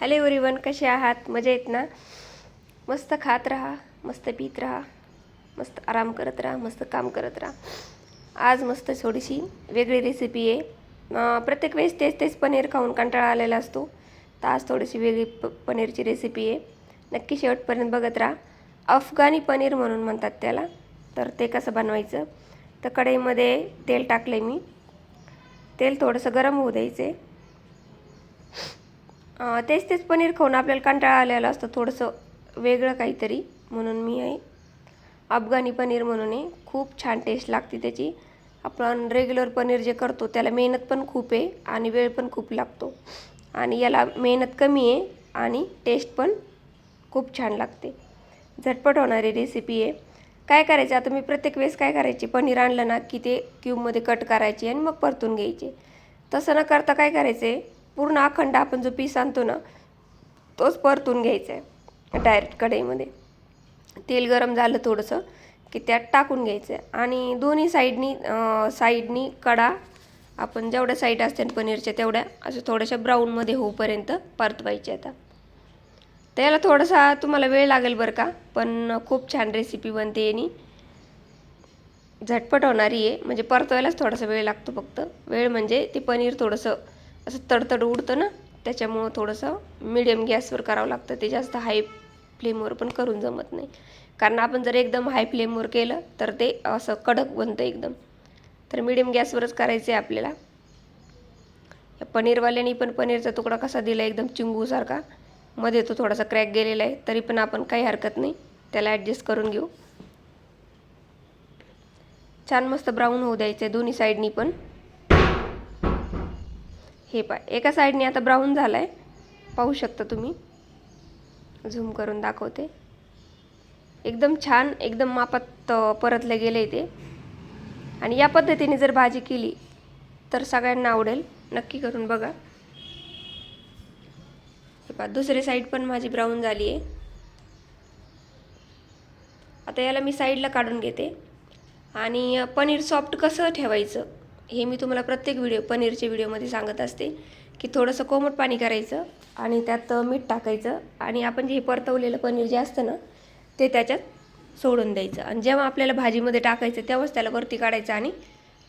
Hello everyone कसे आहात? मजा येत ना? मस्त खात राहा मस्त पीत राहा मस्त आराम करत राहा मस्त काम करत राहा. आज मस्त थोडीशी वेगळी रेसिपी आहे. प्रत्येक वेळेस तेच तेच पनीर खाऊन कंटाळा आलेला असतो. तर आज थोडीशी वेगळी प पनीरची रेसिपी आहे. नक्की शेवटपर्यंत बघत राहा. अफगाणी पनीर म्हणून म्हणतात त्याला. तर ते कसं बनवायचं? तर कढईमध्ये तेल टाकले मी. तेल थोडंसं गरम होऊ द्यायचे तेच तेच पनीर खाऊन आपल्याला कंटाळा आलेला असतं थोडंसं वेगळं काहीतरी म्हणून मी आहे. अफगाणी पनीर म्हणून आहे. खूप छान टेस्ट लागते त्याची. आपण रेग्युलर पनीर जे करतो त्याला मेहनत पण खूप आहे आणि वेळ पण खूप लागतो. आणि याला मेहनत कमी आहे आणि टेस्ट पण खूप छान लागते. झटपट होणारी रेसिपी आहे. काय करायचं? आता मी प्रत्येक वेळेस काय करायचे? पनीर आणलं ना की ते क्यूबमध्ये कट करायचे आणि मग परतून घ्यायचे. तसं न करता काय करायचं? आहे पूर्ण अखंड आपण जो पीस आणतो ना तोच परतून घ्यायचा आहे. डायरेक्ट कढईमध्ये. तेल गरम झालं थोडंसं की त्यात टाकून घ्यायचं आहे. आणि दोन्ही साईडनी साईडनी कडा आपण जेवढ्या साईड असतात पनीरच्या तेवढ्या असं थोड्याशा ब्राऊनमध्ये होऊपर्यंत परतवायचे आता. त्याला थोडासा तुम्हाला वेळ लागेल बरं का पण खूप छान रेसिपी बनते आणि झटपट होणारी आहे. म्हणजे परतवायलाच थोडासा वेळ लागतो फक्त. वेळ म्हणजे ते पनीर थोडंसं असं तडतड उडतं ना त्याच्यामुळं थोडंसं मिडियम गॅसवर करावं लागतं. ते जास्त हाय फ्लेमवर पण करून जमत नाही. कारण आपण जर एकदम हाय फ्लेमवर केलं तर ते असं कडक बनतं एकदम. तर मिडियम गॅसवरच करायचं आहे आपल्याला. पनीरवाल्यानी पण पनीरचा तुकडा कसा दिला एकदम चिंगूसारखा मध्ये तो थोडासा क्रॅक गेलेला आहे तरी पण आपण काही हरकत नाही. त्याला ॲडजस्ट करून घेऊ. छान मस्त ब्राऊन होऊ द्यायचं आहे दोन्ही साईडनी पण. हे पा एका साईडने आता ब्राऊन झाला आहे पाहू शकता तुम्ही. झूम करून दाखवते. एकदम छान एकदम मापात परतलं गेलं आहे ते. आणि या पद्धतीने जर भाजी केली तर सगळ्यांना आवडेल. नक्की करून बघा. हे पहा दुसरी साईड पण माझी ब्राऊन झाली आहे आता याला मी साईडला काढून घेते. आणि पनीर सॉफ्ट कसं ठेवायचं? हे मी तुम्हाला प्रत्येक व्हिडिओ पनीरच्या व्हिडिओमध्ये सांगत असते की थोडंसं कोमट पाणी करायचं आणि त्यात मीठ टाकायचं आणि आपण जे हे परतवलेलं पनीर जे असतं ना ते त्याच्यात सोडून द्यायचं. आणि जेव्हा आपल्याला भाजीमध्ये टाकायचं तेव्हाच त्याला वरती काढायचं आणि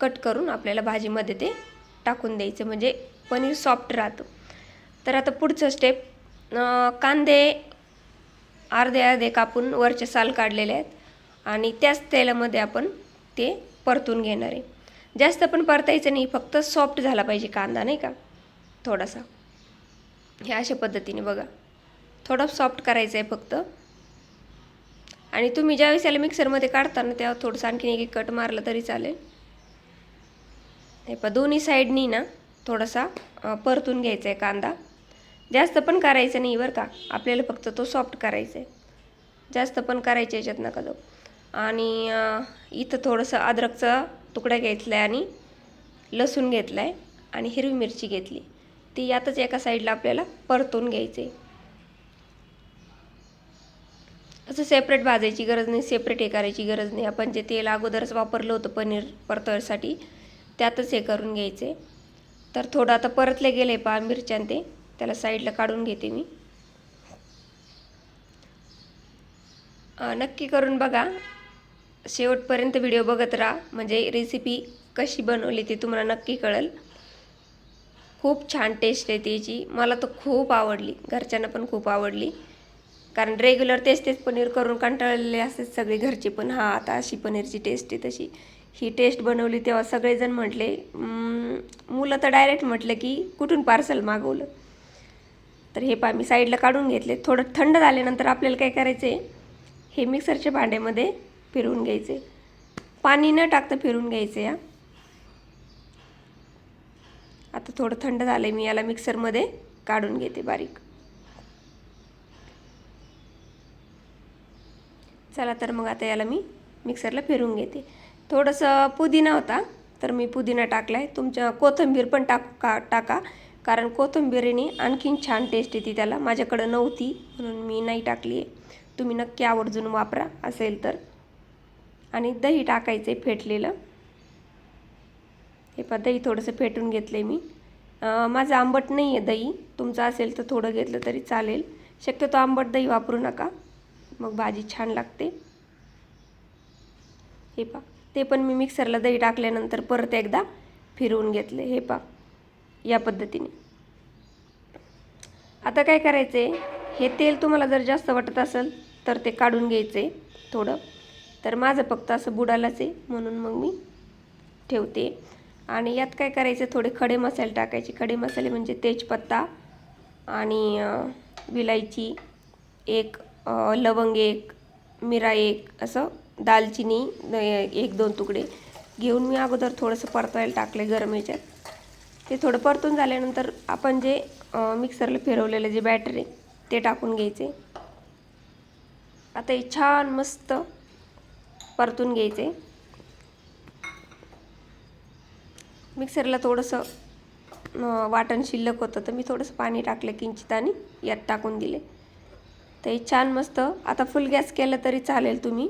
कट करून आपल्याला भाजीमध्ये ते टाकून द्यायचं. म्हणजे पनीर सॉफ्ट राहतं. तर आता पुढचं स्टेप कांदे अर्धे अर्धे कापून वरचे साल काढलेले आहेत आणि त्याच तेलामध्ये आपण ते परतून घेणार आहे. जास्त पण परतायचं नाही फक्त सॉफ्ट झाला पाहिजे कांदा नाही का? थोडासा. हे अशा पद्धतीने बघा. थोडं सॉफ्ट करायचं आहे फक्त. आणि तुम्ही ज्यावेळेस याला मिक्सरमध्ये काढता ना तेव्हा थोडंसं आणखीन एक कट मारलं तरी चालेल. हे पण दोन्ही साईडनी ना थोडासा परतून घ्यायचा आहे कांदा. जास्त पण करायचं नाही बरं का. आपल्याला फक्त तो सॉफ्ट करायचा आहे जास्त पण करायचं याच्यात नका जाऊ. आणि इथं थोडंसं अद्रकचं तुकडा घेतला आहे आणि लसूण घेतला आहे आणि हिरवी मिरची घेतली. ती यातच एका साईडला आपल्याला परतून घ्यायचे. असं सेपरेट भाजायची गरज नाही सेपरेट हे करायची गरज नाही. आपण जे तेल अगोदरच वापरलं होतं पनीर परतळसाठी त्यातच हे करून घ्यायचे. तर थोडं आता परतले गेले पहा मिरच्यान ते त्याला साईडला काढून घेते मी. नक्की करून बघा. शेवटपर्यंत व्हिडिओ बघत राहा. म्हणजे रेसिपी कशी बनवली ती तुम्हाला नक्की कळेल. खूप छान टेस्ट आहे त्याची मला तर खूप आवडली. घरच्यांना पण खूप आवडली. कारण रेग्युलर तेच तेच पनीर करून कंटाळलेले असतात सगळे घरचे पण. हां आता अशी पनीरची टेस्ट आहे तशी. ही टेस्ट बनवली तेव्हा सगळेजण म्हटले मुलं तर डायरेक्ट म्हटलं की कुठून पार्सल मागवलं? तर हे पा मी साईडला काढून घेतले. थोडं थंड झाल्यानंतर आपल्याला काय करायचं आहे हे मिक्सरच्या भांड्यामध्ये फिरवून घ्यायचे. पाणी न टाकता फिरवून घ्यायचे या आता थोडं थंड झालं मी याला मिक्सरमध्ये काढून घेते बारीक. चला तर मग आता याला मी मिक्सरला फिरवून घेते. थोडंसं पुदिना होता तर मी पुदिना टाकला आहे तुमच्या कोथिंबीर पण टाक का टाका कारण कोथंबीरीने आणखीन छान टेस्ट येते त्याला. माझ्याकडं नव्हती म्हणून मी नाही टाकली आहे तुम्ही नक्की आवर्जून वापरा असेल तर. आणि दही टाकायचं आहे फेटलेलं. हे पण दही थोडंसं फेटून घेतलं आहे मी माझं आंबट नाही आहे दही. तुमचं असेल तर थोडं घेतलं तरी चालेल. शक्यतो आंबट दही वापरू नका. मग भाजी छान लागते. हे पा ते पण मी मिक्सरला दही टाकल्यानंतर परत एकदा फिरवून घेतले. हे पा या पद्धतीने. आता काय करायचं आहे हे तेल तुम्हाला जर जास्त वाटत असेल तर ते काढून घ्यायचं आहे थोडं. तर माझं फक्त असं बुडालाच आहे म्हणून मग मी ठेवते. आणि यात काय करायचं थोडे खडे मसाले टाकायचे. खडे मसाले म्हणजे तेजपत्ता आणि विलायची एक लवंग एक मिरा एक असं दालचिनी एक दोन तुकडे घेऊन मी अगोदर थोडंसं परतवायला टाकले गरम याच्यात ते थोडं परतून झाल्यानंतर आपण जे मिक्सरला फिरवलेलं जे बॅटर आहे ते टाकून घ्यायचे. आता हे छान मस्त परतून घ्यायचे. मिक्सरला थोडंसं वाटण शिल्लक होतं तर मी थोडंसं पाणी टाकलं किंचित आणि यात टाकून दिले. तर हे छान मस्त आता फुल गॅस केलं तरी चालेल तुम्ही.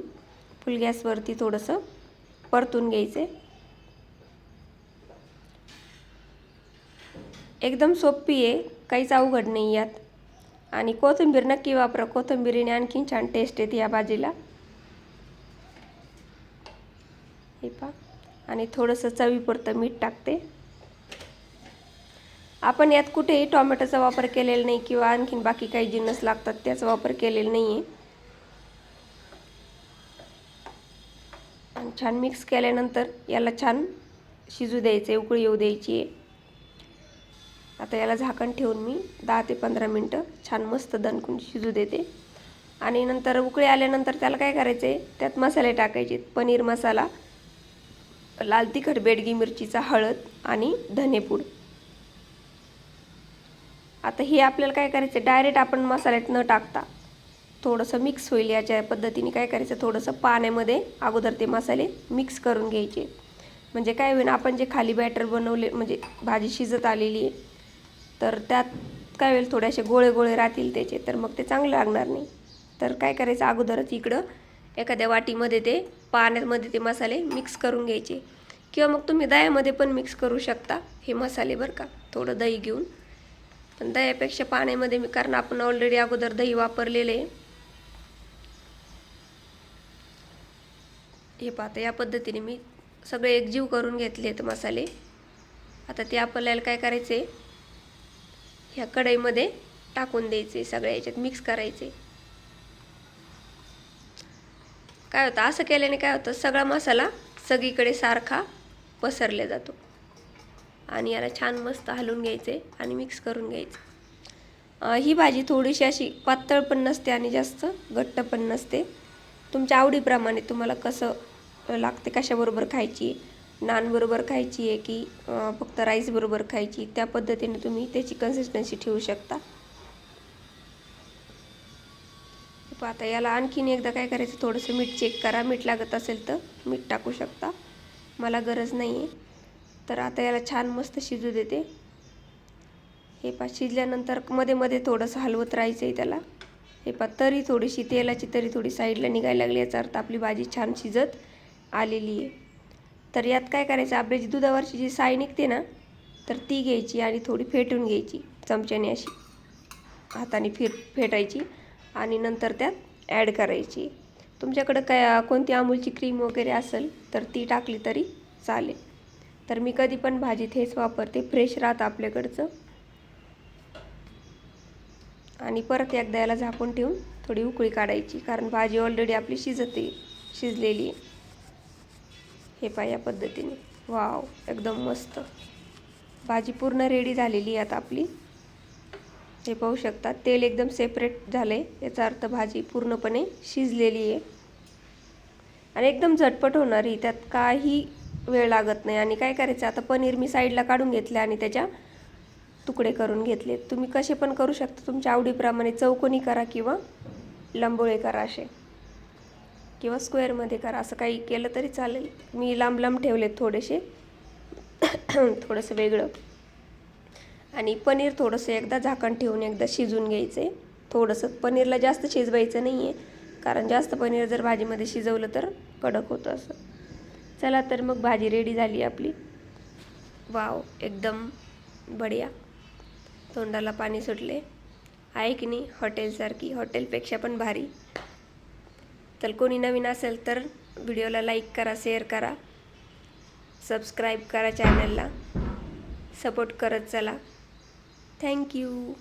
फुल गॅसवरती थोडंसं परतून घ्यायचे. एकदम सोपी आहे काहीच अवघड नाही यात. आणि कोथिंबीर नक्की वापरा कोथिंबीरीने आणखीन छान टेस्ट येते या भाजीला. हे पा आणि थोडंसं चवीपुरतं मीठ टाकते. आपण यात कुठेही टोमॅटोचा वापर केलेला नाही किंवा आणखीन बाकी काही जिन्नस लागतात त्याचा वापर केलेला नाही आहे आणि छान मिक्स केल्यानंतर याला छान शिजू द्यायचं आहे उकळी येऊ द्यायची आहे आता याला झाकण ठेवून मी दहा ते पंधरा मिनटं छान मस्त दणकून शिजू देते. आणि नंतर उकळी आल्यानंतर त्याला काय करायचं आहे त्यात मसाले टाकायचे पनीर मसाला. लाल तिखट बेडगी मिरचीचा हळद आणि धनेपूड आता हे आपल्याला काय करायचं डायरेक्ट आपण मसाल्यात न टाकता थोडंसं मिक्स होईल याच्या पद्धतीने काय करायचं? थोडंसं पाण्यामध्ये अगोदर ते मसाले मिक्स करून घ्यायचे. म्हणजे काय होईल आपण जे खाली बॅटर बनवले म्हणजे भाजी शिजत आलेली आहे तर त्यात काय होईल? थोडेसे गोळे गोळे राहतील त्याचे तर मग ते चांगलं लागणार नाही. तर काय करायचं? अगोदरच इकडं एखाद्या वाटीमध्ये ते पाण्यामध्ये ते मसाले मिक्स करून घ्यायचे. किंवा मग तुम्ही दह्यामध्ये पण मिक्स करू शकता हे मसाले बरं का. थोडं दही घेऊन. पण दह्यापेक्षा पाण्यामध्ये मी कारण आपण ऑलरेडी अगोदर दही वापरलेले आहे. हे पाहता या पद्धतीने मी सगळे एकजीव करून घेतले आहेत मसाले. आता ते आपल्याला काय करायचे? ह्या कढईमध्ये टाकून द्यायचे सगळ्या याच्यात मिक्स करायचे. काय होतं? असं केल्याने काय होतं? सगळा मसाला सगळीकडे सारखा पसरला जातो. आणि याला छान मस्त हलवून घ्यायचे आणि मिक्स करून घ्यायचे. ही भाजी थोडीशी अशी पातळ पण नसते आणि जास्त घट्ट पण नसते. तुमच्या आवडीप्रमाणे तुम्हाला कसं लागते? कशाबरोबर खायची? नानबरोबर खायची आहे की फक्त राईसबरोबर खायची? त्या पद्धतीने तुम्ही त्याची कन्सिस्टन्सी ठेवू शकता. आता याला आणखीन एकदा काय करायचं थोडंसं मीठ चेक करा. मीठ लागत असेल तर मीठ टाकू शकता. मला गरज नाही आहे तर आता याला छान मस्त शिजू देते. हे पा शिजल्यानंतरमध्ये मध्ये थोडंसं हलवत राहायचं आहे त्याला. हे पा तरी थोडीशी तेलाची तरी थोडी साईडला निघायला लागली. याचा अर्थ आपली भाजी छान शिजत आलेली आहे. तर यात काय करायचं आपल्याची दुधावरची जी साय निघते ना तर ती घ्यायची आणि थोडी फेटून घ्यायची चमच्याने अशी. हाताने फिर फेटायची. आणि नंतर त्यात ॲड करायची. तुमच्याकडं काय कोणती अमूलची क्रीम वगैरे असेल तर ती टाकली तरी चालेल. तर मी कधी पण भाजीत हेच वापरते फ्रेश राहतं आपल्याकडचं. आणि परत एकदा याला झाकून ठेवून थोडी उकळी काढायची कारण भाजी ऑलरेडी आपली शिजते शिजलेली आहे. हे पा या पद्धतीने. वाव एकदम मस्त. भाजी पूर्ण रेडी झालेली आहे आता आपली. हे पाहू शकता तेल एकदम सेपरेट झालं. आहे याचा अर्थ भाजी पूर्णपणे शिजलेली आहे. आणि एकदम झटपट होणार ही. त्यात काही वेळ लागत नाही. आणि काय करायचं आता पनीर मी साईडला काढून घेतले आणि त्याच्या तुकडे करून घेतले. तुम्ही कसे पण करू शकता. तुमच्या आवडीप्रमाणे चौकोनी करा किंवा लंबोळे करा असे. किंवा स्क्वेअरमध्ये करा. असं काही केलं तरी चालेल. मी लांब लांब ठेवलेत थोडेसे. थोडंसं वेगळं. आणि पनीर थोडंसं एकदा झाकण ठेवून एकदा शिजून घ्यायचं. आहे थोडंसं पनीरला जास्त शिजवायचं नाही आहे कारण जास्त पनीर जर भाजीमध्ये शिजवलं तर कडक होतं असं. चला तर मग भाजी रेडी झाली आपली. वाव एकदम बढिया. तोंडाला पाणी सुटले. आहे की नाही हॉटेलसारखी? हॉटेलपेक्षा पण भारी. तर कोणी नवीन असेल तर व्हिडिओला लाईक करा शेअर करा. सबस्क्राईब करा चॅनलला सपोर्ट करत चला. Thank you.